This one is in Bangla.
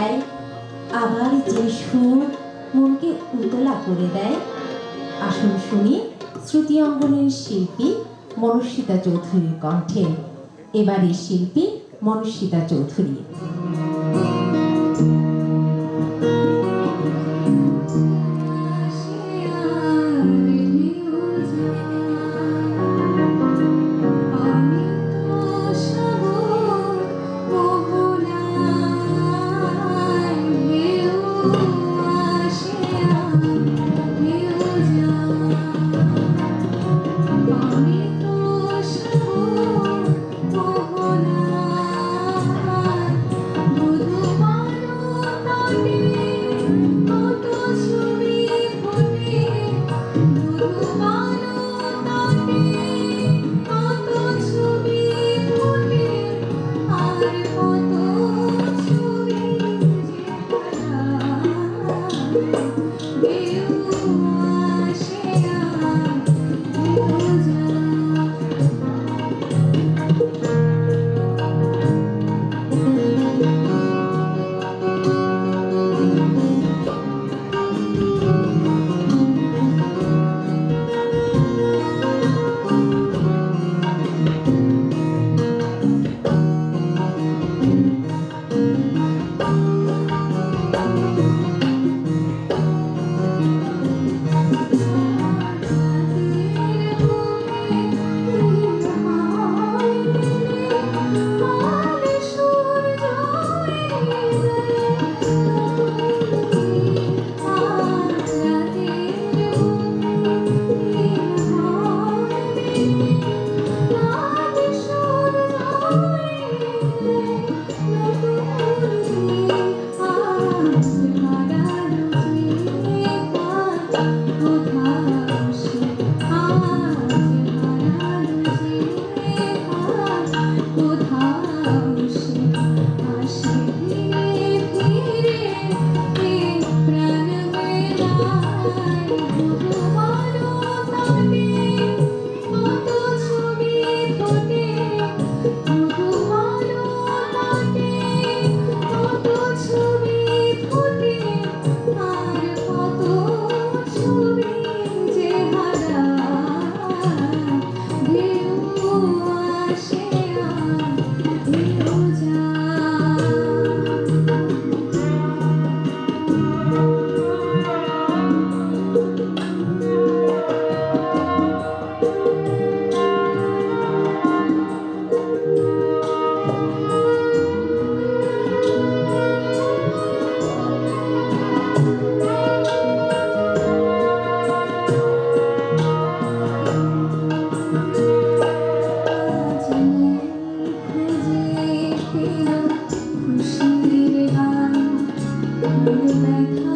দেয়, আবার যে সুর মনকে উতলা করে দেয়, আসুন শুনি শ্রুতি অঙ্গনের শিল্পী মনুষিতা চৌধুরীর কণ্ঠে। এবারের শিল্পী মনস্মিতা চৌধুরী। Yeah. from